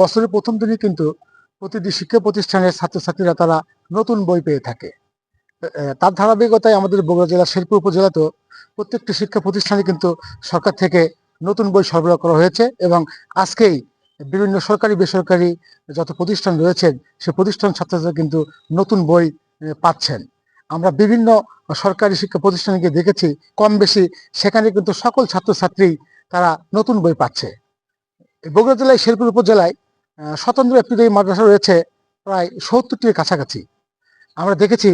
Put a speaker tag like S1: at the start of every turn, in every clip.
S1: বছরের প্রথম দিনই কিন্তু প্রতিটি শিক্ষা প্রতিষ্ঠানের ছাত্রছাত্রীরা তারা নতুন বই পেয়ে থাকে। তার ধারাবাহিকতায় আমাদের বগুড়া জেলার শেরপুর উপজেলাতেও প্রত্যেকটি শিক্ষা প্রতিষ্ঠানে কিন্তু সরকার থেকে নতুন বই সরবরাহ করা হয়েছে এবং আজকেই বিভিন্ন সরকারি, বেসরকারি যত প্রতিষ্ঠান রয়েছেন, সে প্রতিষ্ঠান ছাত্রছাত্রীরা কিন্তু নতুন বই পাচ্ছেন। আমরা বিভিন্ন সরকারি শিক্ষা প্রতিষ্ঠানে গিয়ে দেখেছি, কম বেশি সেখানে কিন্তু সকল ছাত্রছাত্রী তারা নতুন বই পাচ্ছে। বগুড়া জেলায় শেরপুর উপজেলায় স্বতন্ত্র একটি মাদ্রাসা রয়েছে প্রায় সত্তরটির কাছাকাছি। আমরা দেখেছি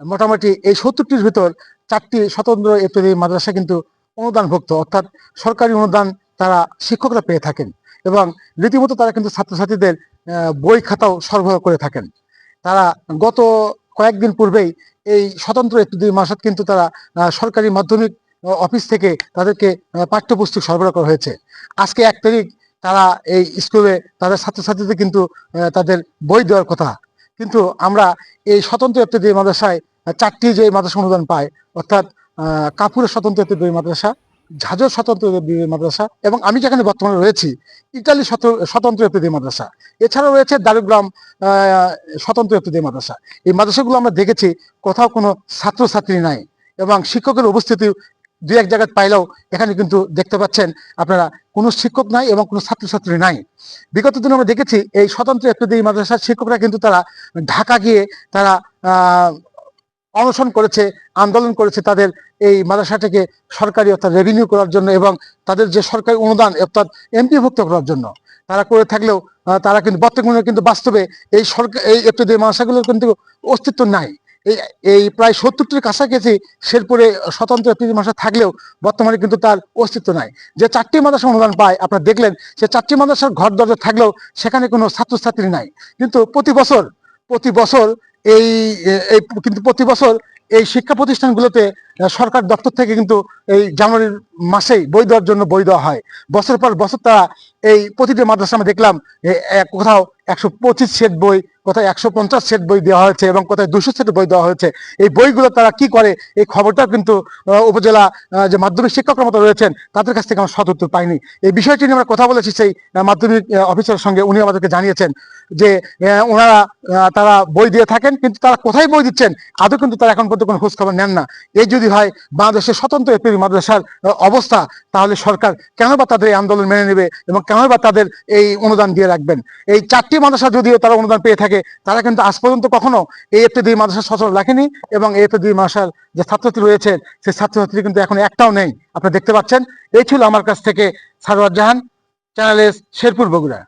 S1: মোটামুটি এই সত্তরটির ভিতর চারটি স্বতন্ত্র এপ্রিল মাদ্রাসা কিন্তু অনুদানভুক্ত, অর্থাৎ সরকারি অনুদান তারা শিক্ষকরা পেয়ে থাকেন এবং রীতিমতো তারা কিন্তু ছাত্রছাত্রীদের বই খাতাও সরবরাহ করে থাকেন। তারা গত কয়েকদিন পূর্বেই এই স্বতন্ত্র একটি মাসাদ কিন্তু তারা সরকারি মাধ্যমিক অফিস থেকে তাদেরকে পাঠ্যপুস্তক সরবরাহ করা হয়েছে। আজকে এক তারিখ তারা এই স্কুলে তাদের ছাত্রছাত্রীদের কিন্তু তাদের বই দেওয়ার কথা। কিন্তু আমরা এই স্বতন্ত্র একটি মাদ্রাসায় চারটি যে মাদ্রাসা অনুদান পায়, অর্থাৎ কাপুরের স্বতন্ত্র একটি মাদ্রাসা, ঝাঁঝর স্বতন্ত্র মাদ্রাসা, এবং আমি যেখানে বর্তমানে রয়েছি, ইটালি স্বত- স্বতন্ত্র একটি মাদ্রাসা। এছাড়াও রয়েছে দারুগ্রাম স্বতন্ত্র একটি মাদ্রাসা। এই মাদ্রাসাগুলো আমরা দেখেছি, কোথাও কোনো ছাত্রছাত্রী নাই, এবং শিক্ষকের উপস্থিতি দুই এক জায়গায় পাইলেও এখানে কিন্তু দেখতে পাচ্ছেন আপনারা কোনো শিক্ষক নাই এবং কোনো ছাত্রছাত্রী নাই। বিগত দিনে আমরা দেখেছি এই স্বতন্ত্র একটি মাদ্রাসার শিক্ষকরা কিন্তু তারা ঢাকা গিয়ে তারা অনশন করেছে, আন্দোলন করেছে তাদের এই মাদ্রাসাটাকে সরকারি অর্থাৎ রেভিনিউ করার জন্য এবং তাদের যে সরকারি অনুদান অর্থাৎ এমপিভুক্ত করার জন্য। তারা করে থাকলেও তারা কিন্তু বর্তমানে কিন্তু বাস্তবে এই সরকার, এই একটি মাদ্রাসাগুলোর কিন্তু অস্তিত্ব নাই। এই এই প্রায় সত্তরটির কাছাকাছি শেরপুরে স্বতন্ত্র একটি মাদ্রাসা থাকলেও বর্তমানে কিন্তু তার অস্তিত্ব নাই। যে চারটি মাদ্রাসা অনুদান পায়, আপনারা দেখলেন, সে চারটি মাদ্রাসার ঘর দরজা থাকলেও সেখানে কোনো ছাত্রছাত্রী নাই। কিন্তু প্রতি বছর প্রতি বছর এই এই, কিন্তু প্রতি বছর এই শিক্ষা প্রতিষ্ঠানগুলোতে সরকার দপ্তর থেকে কিন্তু এই জানুয়ারির মাসেই বই দেওয়ার জন্য বই দেওয়া হয়। বছর পর বছর তারা এই প্রতিটি মাদ্রাসা আমরা দেখলাম কোথাও একশো পঁচিশ সেট বই কোথায় একশো পঞ্চাশ সেট বই দেওয়া হয়েছে এবং কোথায় দুশো সেট বই দেওয়া হয়েছে, এই বইগুলো তারা কি করে? এই খবরটা কিন্তু উপজেলা যে মাধ্যমিক শিক্ষক মতো রয়েছেন, তাদের কাছ থেকে আমরা সদুত্তর পাইনি। এই বিষয়টি নিয়ে আমরা কথা বলেছি সেই মাধ্যমিক অফিসারের সঙ্গে, উনি আমাদেরকে জানিয়েছেন যে ওনারা তারা বই দিয়ে থাকেন, কিন্তু তারা কোথায় বই দিচ্ছেন, আদৌ কিন্তু তারা এখন পর্যন্ত কোনো খোঁজ খবর নেন না। এই যদি হয়, বাংলাদেশের স্বতন্ত্র এপ্রিল মাদ্রাসার অবস্থা, তাহলে সরকার কেন বা তাদের এই আন্দোলন মেনে নেবে এবং কেন বা তাদের এই অনুদান দিয়ে রাখবেন? এই চারটি মাদ্রাসা যদিও তারা অনুদান পেয়ে থাকে তারা কিন্তু আজ পর্যন্ত কখনো এই এফ দুই মাদ্রাসা সচল রাখেনি এবং এই এফ দুই মাদ্রাসার যে ছাত্রছাত্রী রয়েছেন সেই ছাত্রছাত্রী কিন্তু এখন একটাও নেই। আপনারা দেখতে পাচ্ছেন, এই ছিল আমার কাছ থেকে সারোয়ার জাহান চ্যানেল শেরপুর বগুড়া।